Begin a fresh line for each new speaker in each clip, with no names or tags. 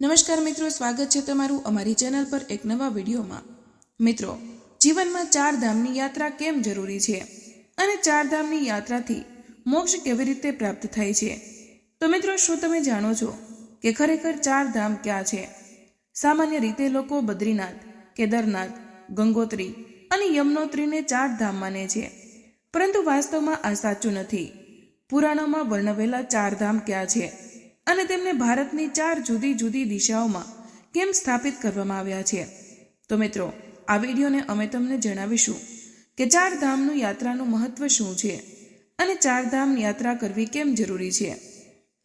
નમસ્કાર મિત્રો, સ્વાગત છે તમારું અમારી ચેનલ પર એક નવા વિડીયોમાં. મિત્રો, જીવનમાં ચાર ધામની યાત્રા કેમ જરૂરી છે? અને ચાર ધામની યાત્રાથી મોક્ષ કેવી રીતે પ્રાપ્ત થાય છે? તો મિત્રો, શું તમે જાણો છો કે ખરેખર ચાર ધામ ક્યાં છે? સામાન્ય રીતે લોકો બદ્રીનાથ, કેદારનાથ, ગંગોત્રી અને યમનોત્રીને ચાર ધામ માને છે. પરંતુ વાસ્તવમાં આ સાચું નથી. પુરાણોમાં વર્ણવેલા ચાર ધામ ક્યાં છે? અને તેમને ભારતની ચાર જુદી જુદી દિશાઓમાં કેમ સ્થાપિત કરવામાં આવ્યા છે? તો મિત્રો, આ વિડીયોને અમે તમને જણાવીશું કે ચાર ધામનું યાત્રાનું મહત્વ શું છે અને ચાર ધામ યાત્રા કરવી કેમ જરૂરી છે?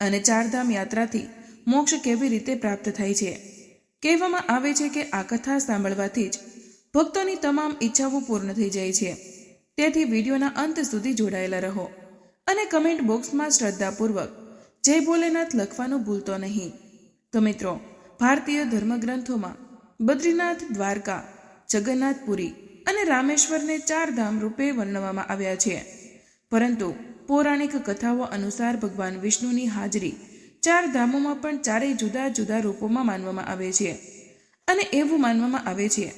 અને ચાર ધામ યાત્રાથી મોક્ષ કેવી રીતે પ્રાપ્ત થાય છે? કહેવામાં આવે છે કે આ કથા સાંભળવાથી જ ભક્તોની તમામ ઈચ્છાઓ પૂર્ણ થઈ જાય છે. તેથી વિડીયોના અંત સુધી જોડાયેલા રહો અને કમેન્ટ બોક્સમાં શ્રદ્ધાપૂર્વક જય ભોલેનાથ લખવાનું ભૂલતો નહીં. તો મિત્રો, ભારતીય ધર્મગ્રંથોમાં બદ્રીનાથ, દ્વારકા, જગન્નાથપુરી અને રામેશ્વરને ચાર ધામ રૂપે વર્ણવવામાં આવ્યા છે. પરંતુ પૌરાણિક કથાઓ અનુસાર ભગવાન વિષ્ણુની હાજરી ચાર ધામોમાં પણ ચારેય જુદા જુદા રૂપોમાં માનવામાં આવે છે. અને એવું માનવામાં આવે છે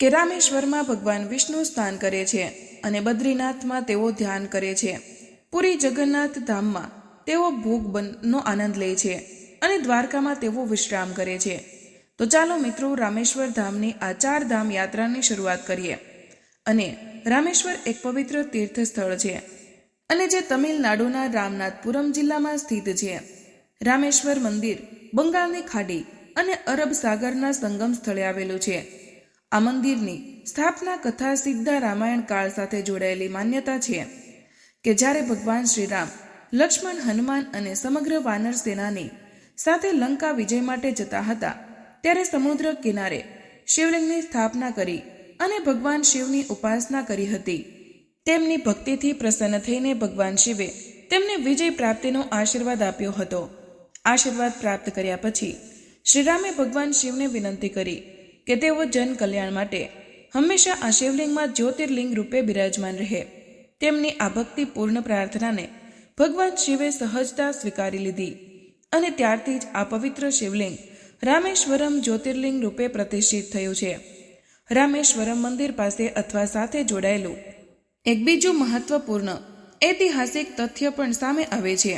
કે રામેશ્વરમાં ભગવાન વિષ્ણુ સ્થાન કરે છે અને બદ્રીનાથમાં તેઓ ધ્યાન કરે છે. પુરી જગન્નાથ ધામમાં તેઓ ભોગ બનનો આનંદ લે છે અને દ્વારકામાં તેઓ વિશ્રામ કરે છે. તો ચાલો મિત્રો રામેશ્વર ધામની આ ચાર ધામ યાત્રાની શરૂઆત કરીએ. અને રામેશ્વર એક પવિત્ર તીર્થ સ્થળ છે અને જે તમિલનાડુના રામનાથપુરમ જિલ્લામાં સ્થિત છે. રામેશ્વર મંદિર બંગાળની ખાડી અને અરબ સાગરના સંગમ સ્થળે આવેલું છે. આ મંદિરની સ્થાપના કથા સીધા રામાયણ કાળ સાથે જોડાયેલી માન્યતા છે કે જ્યારે ભગવાન શ્રીરામ લક્ષ્મણ, હનુમાન અને સમગ્ર વાનર સેનાની સાથે લંકા વિજય માટે જતા હતા. ત્યારે સમુદ્ર કિનારે શિવલિંગની સ્થાપના કરી અને ભગવાન શિવની ઉપાસના કરી હતી. તેમની ભક્તિથી પ્રસન્ન થઈને ભગવાન શિવે તેમને વિજય પ્રાપ્તિનો આશીર્વાદ આપ્યો હતો. આશીર્વાદ પ્રાપ્ત કર્યા પછી શ્રીરામે ભગવાન શિવને વિનંતી કરી કે તેઓ જન કલ્યાણ માટે હંમેશા આ શિવલિંગમાં જ્યોતિર્લિંગ રૂપે બિરાજમાન રહે. તેમની આ ભક્તિપૂર્ણ પ્રાર્થનાને ભગવાન શિવે સહજતા સ્વીકારી લીધી અને ત્યારથી જ આ પવિત્ર શિવલિંગ રામેશ્વરમ જ્યોતિર્લિંગ રૂપે પ્રતિષ્ઠિત થયું છે. રામેશ્વરમ મંદિર પાસે અથવા સાથે જોડાયેલું એક બીજું મહત્વપૂર્ણ ઐતિહાસિક તથ્ય પણ સામે આવે છે.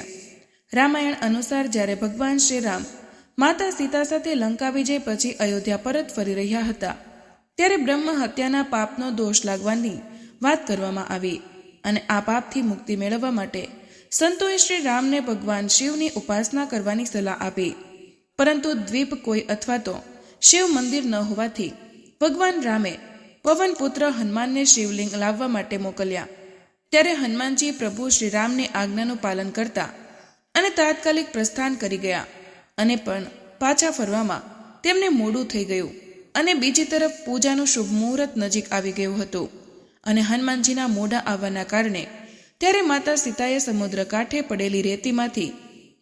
રામાયણ અનુસાર જ્યારે ભગવાન શ્રીરામ માતા સીતા સાથે લંકા વિજય પછી અયોધ્યા પરત ફરી રહ્યા હતા, ત્યારે બ્રહ્મ હત્યાના પાપનો દોષ લાગવાની વાત કરવામાં આવી અને આ પાપથી મુક્તિ મેળવવા માટે સંતોએ શ્રી રામને ભગવાન શિવની ઉપાસના કરવાની સલાહ આપી. પરંતુ દ્વીપ કોઈ અથવા તો શિવ મંદિર ન હોવાથી ભગવાન રામે પવન પુત્ર હનુમાનને શિવલિંગ લાવવા માટે મોકલ્યા. ત્યારે હનુમાનજી પ્રભુ શ્રીરામની આજ્ઞાનું પાલન કરતા અને તાત્કાલિક પ્રસ્થાન કરી ગયા અને પણ પાછા ફરવામાં તેમને મોડું થઈ ગયું અને બીજી તરફ પૂજાનું શુભ મુહૂર્ત નજીક આવી ગયું હતું. અને હનુમાનજીના મોઢા આવવાના કારણે ત્યારે માતા સીતાએ સમુદ્ર કાંઠે પડેલી રેતીમાંથી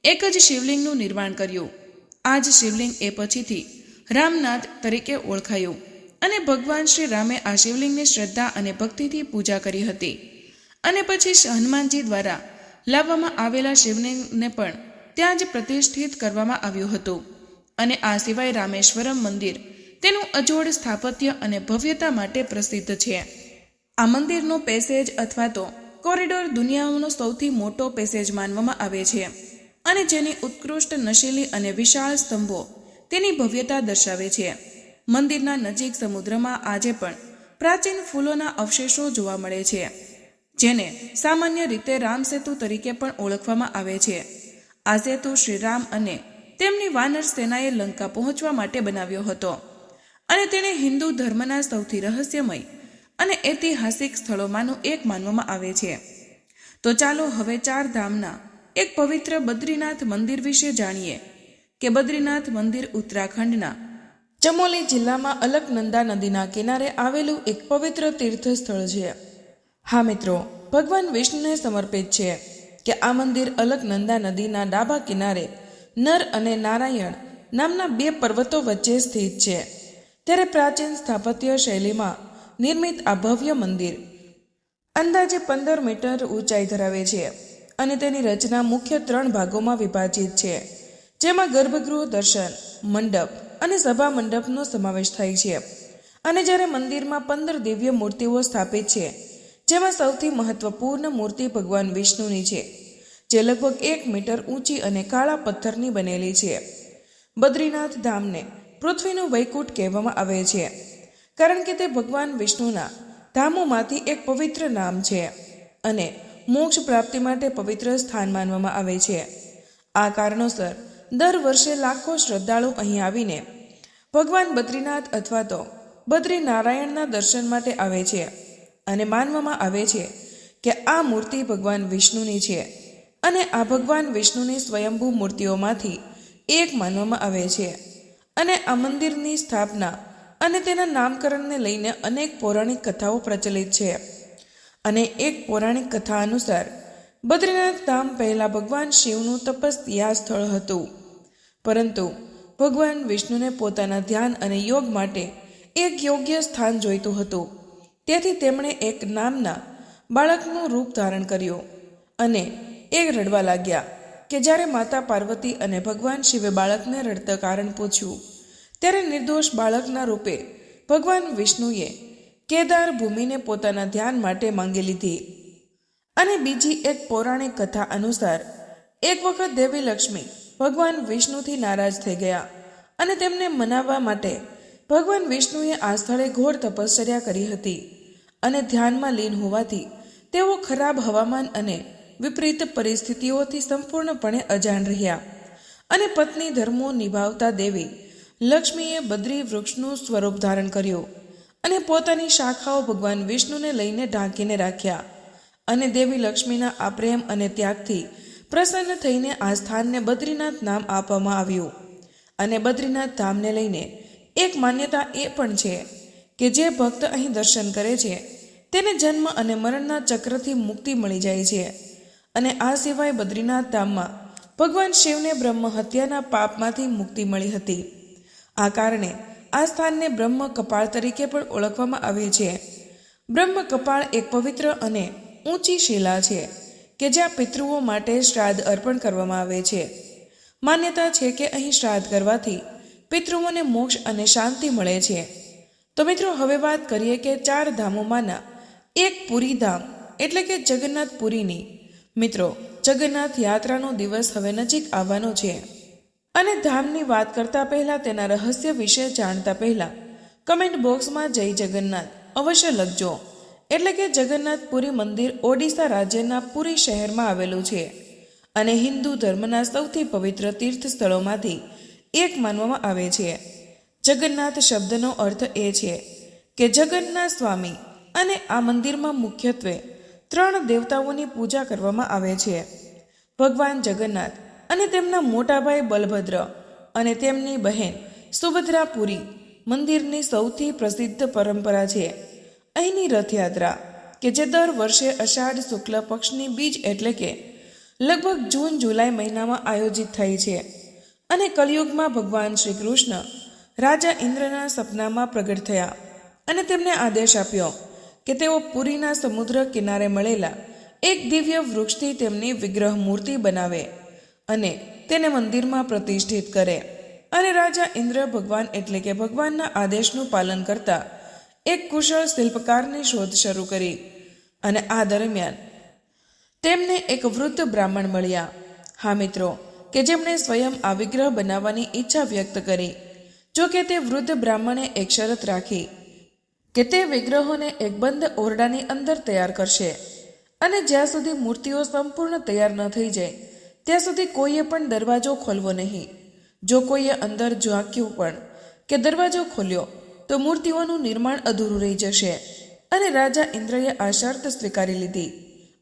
એક જ શિવલિંગનું નિર્માણ કર્યું. આ જ શિવલિંગ એ પછીથી રામનાથ તરીકે ઓળખાયું અને ભગવાન શ્રી રામે આ શિવલિંગની શ્રદ્ધા અને ભક્તિથી પૂજા કરી હતી. અને પછી હનુમાનજી દ્વારા લાવવામાં આવેલા શિવલિંગને પણ ત્યાં જ પ્રતિષ્ઠિત કરવામાં આવ્યું હતું. અને આ સિવાય રામેશ્વરમ મંદિર તેનું અજોડ સ્થાપત્ય અને ભવ્યતા માટે પ્રસિદ્ધ છે. આ મંદિરનો પેસેજ અથવા તો કોરિડોર દુનિયાનો સૌથી મોટો પેસેજ માનવામાં આવે છે અને જેની ઉત્કૃષ્ટ નશીલી અને વિશાળ સ્તંભો તેની ભવ્યતા દર્શાવે છે. મંદિરના નજીક સમુદ્રમાં આજે પણ પ્રાચીન ફૂલોના અવશેષો જોવા મળે છે, જેને સામાન્ય રીતે રામ સેતુ તરીકે પણ ઓળખવામાં આવે છે. આ સેતુ શ્રીરામ અને તેમની વાનર સેનાએ લંકા પહોંચવા માટે બનાવ્યો હતો અને તેણે હિન્દુ ધર્મના સૌથી રહસ્યમય અને ઐતિહાસિક સ્થળોમાંનું એક માનવામાં આવે છે. તો ચાલો હવે ચાર ધામના એક પવિત્ર બદ્રીનાથ મંદિર વિશે જાણીએ કે બદ્રીનાથ મંદિર ઉત્તરાખંડના ચમોલી જિલ્લામાં અલકનંદા નદીના કિનારે આવેલું એક પવિત્ર તીર્થ સ્થળ છે. હા મિત્રો, ભગવાન વિષ્ણુને સમર્પિત છે કે આ મંદિર અલકનંદા નદીના ડાબા કિનારે નર અને નારાયણ નામના બે પર્વતો વચ્ચે સ્થિત છે. ત્યારે પ્રાચીન સ્થાપત્ય શૈલીમાં નિર્મિત આ ભવ્ય મંદિર. અંદાજે પંદર મીટર ઊંચાઈ ધરાવે છે અને તેની રચના મુખ્ય ત્રણ ભાગોમાં વિભાજિત છે, જેમાં ગર્ભગૃહ, દર્શન, મંડપ અને સભા મંડપનો સમાવેશ થાય છે. અને જ્યારે મંદિરમાં પંદર દિવ્ય મૂર્તિઓ સ્થાપિત છે, જેમાં સૌથી મહત્વપૂર્ણ મૂર્તિ ભગવાન વિષ્ણુની છે, જે લગભગ એક મીટર ઊંચી અને કાળા પથ્થરની બનેલી છે. બદ્રીનાથ ધામને પૃથ્વીનું વૈકુંઠ કહેવામાં આવે છે. કારણ કે તે ભગવાન વિષ્ણુના ધામોમાંથી એક પવિત્ર નામ છે અને મોક્ષ પ્રાપ્તિ માટે પવિત્ર સ્થાન માનવામાં આવે છે. આ કારણોસર દર વર્ષે લાખો શ્રદ્ધાળુ અહીં આવીને ભગવાન બદ્રીનાથ અથવા તો બદ્રીનારાયણના દર્શન માટે આવે છે અને માનવામાં આવે છે કે આ મૂર્તિ ભગવાન વિષ્ણુની છે અને આ ભગવાન વિષ્ણુની સ્વયંભૂ મૂર્તિઓમાંથી એક માનવામાં આવે છે અને આ મંદિરની સ્થાપના અને તેના નામકરણને લઈને અનેક પૌરાણિક કથાઓ પ્રચલિત છે. અને એક પૌરાણિક કથા અનુસાર, બદ્રીનાથ ધામ પહેલાં ભગવાન શિવનું તપસ્યા સ્થળ હતું. પરંતુ, ભગવાન વિષ્ણુને પોતાના ધ્યાન અને યોગ માટે એક યોગ્ય સ્થાન જોઈતું હતું. તેથી તેમણે એક નામના બાળકનું રૂપ ધારણ કર્યું અને એ રડવા લાગ્યા કે જ્યારે માતા પાર્વતી અને ભગવાન શિવે બાળકને રડતા કારણ પૂછ્યું ત્યારે નિર્દોષ બાળકના રૂપે ભગવાન વિષ્ણુએ કેદાર ભૂમિને પોતાના ધ્યાન માટે માંગી લીધી. અને બીજી એક પૌરાણિક કથા અનુસાર, એક વખત દેવી લક્ષ્મી ભગવાન વિષ્ણુથી નારાજ થઈ ગયા અને તેમને મનાવવા માટે ભગવાન વિષ્ણુએ આ સ્થળે ઘોર તપશ્ચર્યા કરી હતી અને ધ્યાનમાં લીન હોવાથી તેઓ ખરાબ હવામાન અને વિપરીત પરિસ્થિતિઓથી સંપૂર્ણપણે અજાણ રહ્યા અને પત્ની ધર્મો નિભાવતા દેવી લક્ષ્મીએ બદ્રી વૃક્ષનું સ્વરૂપ ધારણ કર્યું અને પોતાની શાખાઓ ભગવાન વિષ્ણુને લઈને ઢાંકીને રાખ્યા. અને દેવી લક્ષ્મીના આ પ્રેમ અને ત્યાગથી પ્રસન્ન થઈને આ સ્થાનને બદ્રીનાથ નામ આપવામાં આવ્યું. અને બદ્રીનાથ ધામને લઈને એક માન્યતા એ પણ છે કે જે ભક્ત અહીં દર્શન કરે છે, તેને જન્મ અને મરણના ચક્રથી મુક્તિ મળી જાય છે. અને આ સિવાય બદ્રીનાથ ધામમાં ભગવાન શિવને બ્રહ્મ હત્યાના પાપમાંથી મુક્તિ મળી હતી. આ કારણે આ સ્થાનને બ્રહ્મ કપાળ તરીકે પણ ઓળખવામાં આવે છે. બ્રહ્મ કપાળ એક પવિત્ર અને ઊંચી શિલા છે, કે જ્યાં પિતૃઓ માટે શ્રાદ્ધ અર્પણ કરવામાં આવે છે. માન્યતા છે કે અહીં શ્રાદ્ધ કરવાથી પિતૃઓને મોક્ષ અને શાંતિ મળે છે. તો મિત્રો, હવે વાત કરીએ કે ચાર ધામોમાંના એક પુરી ધામ, એટલે કે જગન્નાથ પુરીની મિત્રો, જગન્નાથ યાત્રાનો દિવસ હવે નજીક આવવાનો છે. અને ધામની વાત કરતા પહેલા તેના રહસ્ય વિશે જાણતા પહેલા કમેન્ટ બોક્સમાં જય જગન્નાથ અવશ્ય લખજો. એટલે કે જગન્નાથપુરી મંદિર ઓડિશા રાજ્યના પુરી શહેરમાં આવેલું છે અને હિન્દુ ધર્મના સૌથી પવિત્ર તીર્થ સ્થળોમાંથી એક માનવામાં આવે છે. જગન્નાથ શબ્દનો અર્થ એ છે કે જગન્નાથ સ્વામી અને આ મંદિરમાં મુખ્યત્વે ત્રણ દેવતાઓની પૂજા કરવામાં આવે છે. ભગવાન જગન્નાથ અને તેમના મોટાભાઈ બલભદ્ર અને તેમની બહેન સુભદ્રાપુરી મંદિરની સૌથી પ્રસિદ્ધ પરંપરા છે. અહીંની રથયાત્રા, કે જે દર વર્ષે અષાઢ શુક્લ પક્ષની બીજ એટલે કે લગભગ જૂન જુલાઈ મહિનામાં આયોજિત થઈ છે. અને કલયુગમાં ભગવાન શ્રી કૃષ્ણ રાજા ઇન્દ્રના સપનામાં પ્રગટ થયા અને તેમને આદેશ આપ્યો કે તેઓ પુરીના સમુદ્ર કિનારે મળેલા એક દિવ્ય વૃક્ષથી તેમની વિગ્રહ મૂર્તિ બનાવે. અને તેને મંદિરમાં પ્રતિષ્ઠિત કરે. અને રાજા ઇન્દ્ર ભગવાન એટલે કે ભગવાનના આદેશનું પાલન કરતા એક કુશળ શિલ્પકારની શોધ શરૂ કરી. અને આ દરમિયાન તેમને એક વૃદ્ધ બ્રાહ્મણ મળ્યા. હા, મિત્રો, કે જેમણે સ્વયં આ વિગ્રહ બનાવવાની ઈચ્છા વ્યક્ત કરી. જો કે તે વૃદ્ધ બ્રાહ્મણે એક શરત રાખી કે તે વિગ્રહોને એક બંધ ઓરડાની અંદર તૈયાર કરશે. અને જ્યાં સુધી મૂર્તિઓ સંપૂર્ણ તૈયાર ન થઈ જાય ત્યાં સુધી કોઈએ પણ દરવાજો ખોલવો નહીં. જો કોઈએ અંદર ઝાંક્યું પણ કે દરવાજો ખોલ્યો, તો મૂર્તિઓનું નિર્માણ અધૂરું રહી જશે અને રાજા ઇન્દ્રએ આ શરત સ્વીકારી લીધી.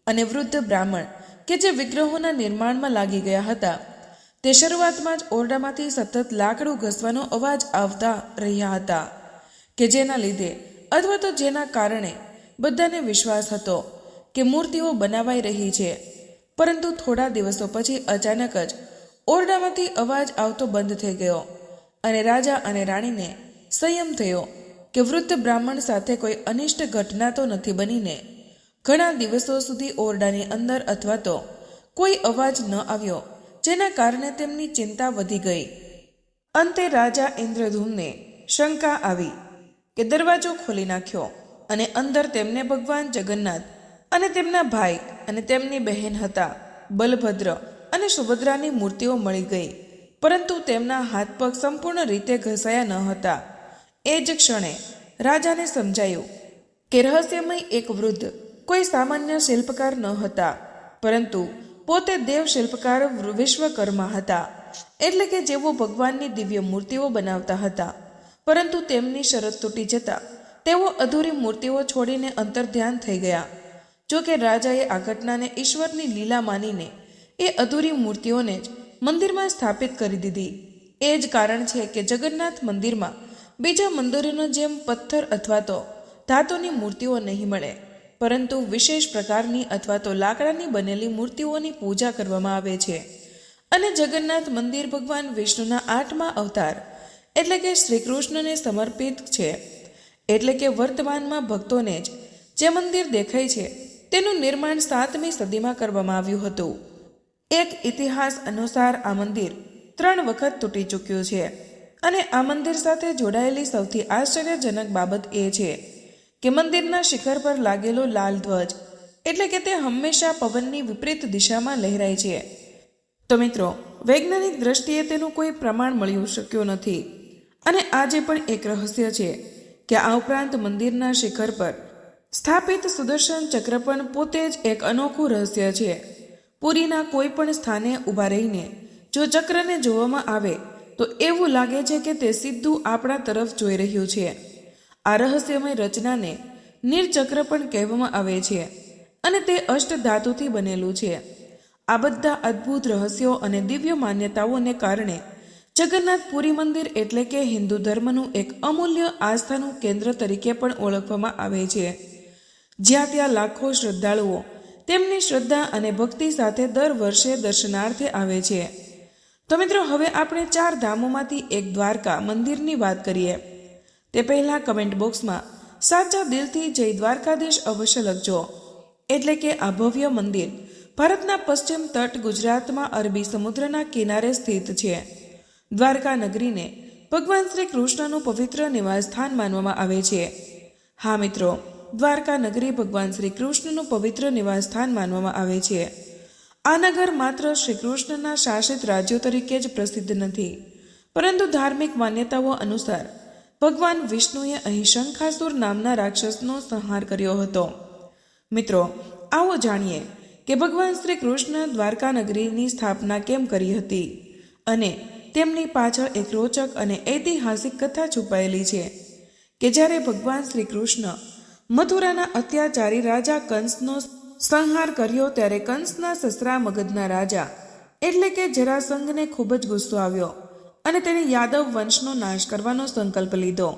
અને વૃદ્ધ બ્રાહ્મણ, કે જે વિગ્રહોના નિર્માણમાં લાગી ગયા હતા, તે શરૂઆતમાં જ ઓરડામાંથી સતત લાકડું ઘસવાનો અવાજ આવતા રહ્યા હતા, કે જેના લીધે અથવા તો જેના કારણે બધાને વિશ્વાસ હતો કે મૂર્તિઓ બનાવાઈ રહી છે પરંતુ થોડા દિવસો પછી અચાનક જ ઓરડામાંથી અવાજ આવતો બંધ થઈ ગયો અને રાજા અને રાણીને સંયમ થયો કે વૃદ્ધ બ્રાહ્મણ સાથે કોઈ અનિષ્ટ ઘટના તો નથી બનીને ઘણા દિવસો સુધી ઓરડાની અંદર અથવા તો કોઈ અવાજ ન આવ્યો, જેના કારણે તેમની ચિંતા વધી ગઈ. અંતે રાજા ઇન્દ્રધૂમને શંકા આવી કે દરવાજો ખોલી નાખ્યો અને અંદર તેમને ભગવાન જગન્નાથ અને તેમના ભાઈ અને તેમની બહેન હતા, બલભદ્ર અને સુભદ્રાની મૂર્તિઓ મળી ગઈ, પરંતુ તેમના હાથ પગ સંપૂર્ણ રીતે ઘસાયા ન હતા. એ જ ક્ષણે રાજાને સમજાયું કે રહસ્યમય એક વૃદ્ધ કોઈ સામાન્ય શિલ્પકાર ન હતા, પરંતુ પોતે દેવ શિલ્પકાર વિશ્વકર્મા હતા, એટલે કે જેઓ ભગવાનની દિવ્ય મૂર્તિઓ બનાવતા હતા. પરંતુ તેમની શરત તૂટી જતા તેઓ અધૂરી મૂર્તિઓ છોડીને અંતર્ધ્યાન થઈ ગયા. જો કે રાજાએ આ ઘટનાને ઈશ્વરની લીલા માનીને એ અધૂરી મૂર્તિઓને જ મંદિરમાં સ્થાપિત કરી દીધી. એ જ કારણ છે કે જગન્નાથ મંદિરમાં બીજા મંદિરોનો જેમ પથ્થર અથવા તો ધાતુની મૂર્તિઓ નહીં મળે, પરંતુ વિશેષ પ્રકારની અથવા તો લાકડાની બનેલી મૂર્તિઓની પૂજા કરવામાં આવે છે. અને જગન્નાથ મંદિર ભગવાન વિષ્ણુના આઠમા અવતાર એટલે કે શ્રી કૃષ્ણને સમર્પિત છે. એટલે કે વર્તમાનમાં ભક્તોને જ જે મંદિર દેખાય છે તેનું નિર્માણ સાતમી સદીમાં કરવામાં આવ્યું હતું. એક ઇતિહાસ અનુસાર આ મંદિર ત્રણ વખત તૂટી ચૂક્યું છે અને આ મંદિર સાથે જોડાયેલી સૌથી આશ્ચર્યજનક બાબત એ છે કે મંદિરના શિખર પર લાગેલો લાલ ધ્વજ એટલે કે તે હંમેશા પવનની વિપરીત દિશામાં લહેરાય છે. તો મિત્રો, વૈજ્ઞાનિક દ્રષ્ટિએ તેનું કોઈ પ્રમાણ મળ્યું શક્યું નથી. અને આજે પણ એક રહસ્ય છે કે આ ઉપરાંત મંદિરના શિખર પર સ્થાપિત સુદર્શન ચક્ર પણ પોતે જ એક અનોખું રહસ્ય છે. પુરીના કોઈ પણ સ્થાને ઊભા રહીને જો ચક્રને જોવામાં આવે, તો એવું લાગે છે કે તે સીધું આપણા તરફ જોઈ રહ્યું છે. આ રહસ્યમય રચનાને નીરચક્ર પણ કહેવામાં આવે છે અને તે અષ્ટધાતુથી બનેલું છે. આ બધા અદ્ભુત રહસ્યો અને દિવ્ય માન્યતાઓને કારણે જગન્નાથ પુરી મંદિર એટલે કે હિન્દુ ધર્મનું એક અમૂલ્ય આસ્થાનું કેન્દ્ર તરીકે પણ ઓળખવામાં આવે છે. જ્યાં ત્યાં લાખો શ્રદ્ધાળુઓ તેમની શ્રદ્ધા અને ભક્તિ સાથે દર વર્ષે દર્શનાર્થે આવે છે. તો મિત્રો, હવે આપણે ચાર ધામોમાંથી એક દ્વારકા મંદિરની વાત કરીએ. તે પહેલાં કમેન્ટ બોક્સમાં સાચા દિલથી જય દ્વારકાધીશ અવશ્ય લખજો. એટલે કે આ ભવ્ય મંદિર ભારતના પશ્ચિમ તટ ગુજરાતમાં અરબી સમુદ્રના કિનારે સ્થિત છે. દ્વારકા નગરીને ભગવાન શ્રી કૃષ્ણનું પવિત્ર નિવાસ સ્થાન માનવામાં આવે છે. હા મિત્રો દ્વારકા નગરી ભગવાન શ્રી કૃષ્ણનું પવિત્ર નિવાસસ્થાન માનવામાં આવે છે. આ નગર માત્ર શ્રી કૃષ્ણના શાસિત રાજ્યો તરીકે જ પ્રસિદ્ધ નથી, પરંતુ ધાર્મિક માન્યતાઓ અનુસાર ભગવાન વિષ્ણુએ અહીં શંખાસુર નામના રાક્ષસનો સંહાર કર્યો હતો. મિત્રો, આવો જાણીએ કે ભગવાન શ્રી કૃષ્ણ દ્વારકા નગરીની સ્થાપના કેમ કરી હતી અને તેમની પાછળ એક રોચક અને ઐતિહાસિક કથા છુપાયેલી છે કે જ્યારે ભગવાન શ્રી કૃષ્ણ મથુરાના અત્યાચારી રાજા કંસનો સંહાર કર્યો ત્યારે કંસના સસરા મગધના રાજા. એટલે કે જરાસંઘને ખૂબ જ ગુસ્સો આવ્યો અને તેણે યાદવ વંશનો નાશ કરવાનો સંકલ્પ લીધો.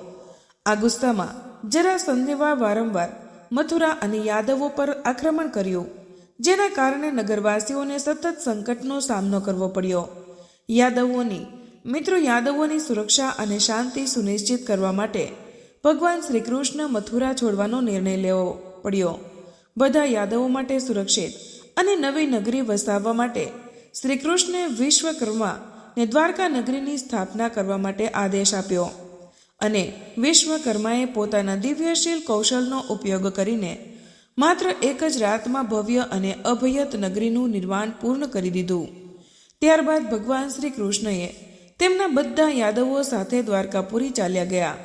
આ ગુસ્સામાં જરાસંઘે વારંવાર મથુરા અને યાદવો પર આક્રમણ કર્યું, જેના કારણે નગરવાસીઓને સતત સંકટનો સામનો કરવો પડ્યો. યાદવોની, મિત્રો યાદવોની સુરક્ષા અને શાંતિ સુનિશ્ચિત કરવા માટે ભગવાન શ્રી કૃષ્ણ મથુરા છોડવાનો નિર્ણય લેવો પડ્યો. બધા યાદવો માટે સુરક્ષિત અને નવી નગરી વસાવવા માટે શ્રી કૃષ્ણે વિશ્વકર્મા ને દ્વારકા નગરીની સ્થાપના કરવા માટે આદેશ આપ્યો અને વિશ્વકર્માએ પોતાના દિવ્યશીલ કૌશલનો ઉપયોગ કરીને માત્ર એક જ રાતમાં ભવ્ય અને અભયત નગરીનું નિર્માણ પૂર્ણ કરી દીધું. ત્યારબાદ ભગવાન શ્રી કૃષ્ણએ તેમના બધા યાદવો સાથે દ્વારકાપુરી ચાલ્યા ગયા.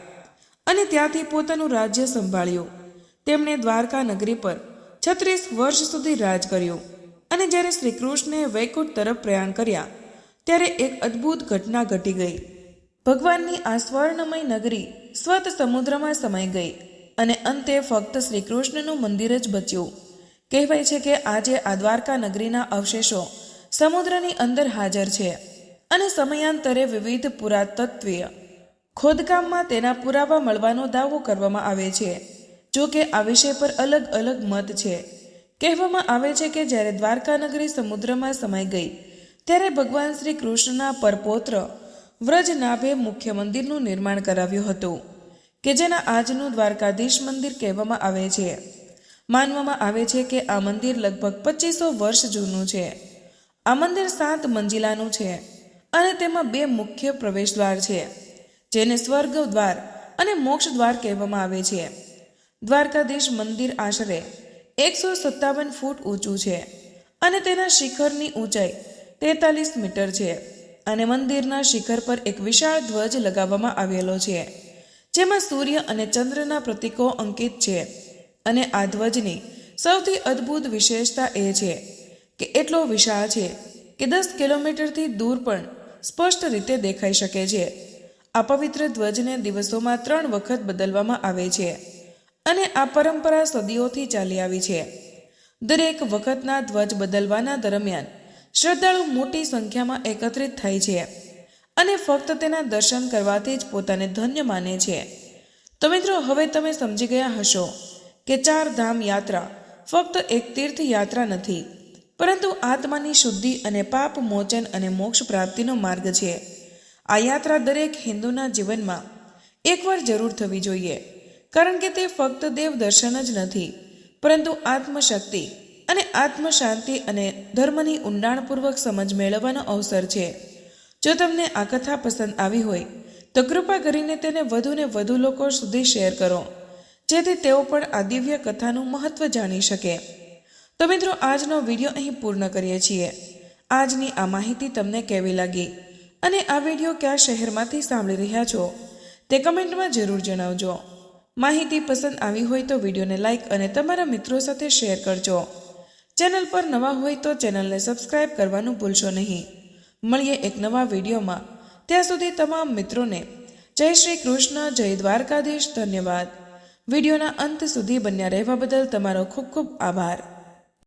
અને ત્યાંથી પોતાનું રાજ્ય સંભાળ્યું. તેમણે દ્વારકા નગરી પર છત્રીસ વર્ષ સુધી રાજ કર્યું અને જ્યારે શ્રીકૃષ્ણે વૈકુંઠ તરફ પ્રયાણ કર્યા, ત્યારે એક અદ્ભુત ઘટના ઘટી ગઈ. ભગવાનની આ સ્વર્ણમય નગરી સ્વત સમુદ્રમાં સમાઈ ગઈ અને અંતે ફક્ત શ્રીકૃષ્ણનું મંદિર જ બચ્યું. કહેવાય છે કે આજે આ દ્વારકા નગરીના અવશેષો સમુદ્રની અંદર હાજર છે અને સમયાંતરે વિવિધ પુરાતત્વીય ખોદકામમાં તેના પુરાવા મળવાનો દાવો કરવામાં આવે છે. જો કે આ વિષય પર અલગ અલગ મત છે. કહેવામાં આવે છે કે જ્યારે દ્વારકા નગરી સમુદ્રમાં સમાઈ ગઈ, ત્યારે ભગવાન શ્રી કૃષ્ણના પરપોત્ર વ્રજનાભે મુખ્ય મંદિરનું નિર્માણ કરાવ્યું હતું, કે જેના આજનું દ્વારકાધીશ મંદિર કહેવામાં આવે છે. માનવામાં આવે છે કે આ મંદિર લગભગ પચીસો વર્ષ જૂનું છે. આ મંદિર સાત મંજિલાનું છે અને તેમાં બે મુખ્ય પ્રવેશદ્વાર છે. જેને સ્વર્ગ દ્વાર અને મોક્ષ દ્વાર કહેવામાં આવે છે. દ્વારકાધીશ મંદિર આશરે એકસો સત્તાવન ફૂટ ઊંચું છે અને તેના શિખરની ઊંચાઈ તેતાલીસ મીટર છે અને મંદિરના શિખર પર એક વિશાળ ધ્વજ લગાવવામાં આવેલો છે, જેમાં સૂર્ય અને ચંદ્રના પ્રતીકો અંકિત છે. અને આ ધ્વજની સૌથી અદ્ભુત વિશેષતા એ છે કે એટલો વિશાળ છે કે દસ કિલોમીટરથી દૂર પણ સ્પષ્ટ રીતે દેખાઈ શકે છે. આ પવિત્ર ધ્વજને દિવસોમાં ત્રણ વખત બદલવામાં આવે છે અને આ પરંપરા સદીઓથી ચાલી આવી છે. દરેક વખતના ધ્વજ બદલવાના દરમિયાન શ્રદ્ધાળુ મોટી સંખ્યામાં એકત્રિત થાય છે અને ફક્ત તેના દર્શન કરવાથી જ પોતાને ધન્ય માને છે. તો મિત્રો, હવે તમે સમજી ગયા હશો કે ચાર ધામ યાત્રા ફક્ત એક તીર્થ યાત્રા નથી, પરંતુ આત્માની શુદ્ધિ અને પાપ મોચન અને મોક્ષ પ્રાપ્તિનો માર્ગ છે. આ યાત્રા દરેક હિન્દુના જીવનમાં એકવાર જરૂર થવી જોઈએ, કારણ કે તે ફક્ત દેવ દર્શન જ નથી, પરંતુ આત્મશક્તિ અને આત્મશાંતિ અને ધર્મની ઊંડાણપૂર્વક સમજ મેળવવાનો અવસર છે. જો તમને આ કથા પસંદ આવી હોય, તો કૃપા કરીને તેને વધુને વધુ લોકો સુધી શેર કરો, જેથી તેઓ પણ આ દિવ્ય કથાનું મહત્વ જાણી શકે. તો મિત્રો, આજનો વીડિયો અહીં પૂર્ણ કરીએ છીએ. આજની આ માહિતી તમને કેવી લાગી? અને આ વીડિયો કયા શહેરમાંથી સાંભળી રહ્યા છો તે કમેન્ટમાં જરૂર જણાવજો. માહિતી પસંદ આવી હોય તો વિડીયોને લાઇક અને તમારા મિત્રો સાથે શેર કરજો. ચેનલ પર નવા હોય તો ચેનલને સબસ્ક્રાઇબ કરવાનું ભૂલશો નહીં. મળીએ એક નવા વિડીયોમાં. ત્યાં સુધી તમામ મિત્રોને જય શ્રી કૃષ્ણ, જય દ્વારકાધીશ, ધન્યવાદ. વિડીયોના અંત સુધી બન્યા રહેવા બદલ તમારો ખૂબ ખૂબ આભાર.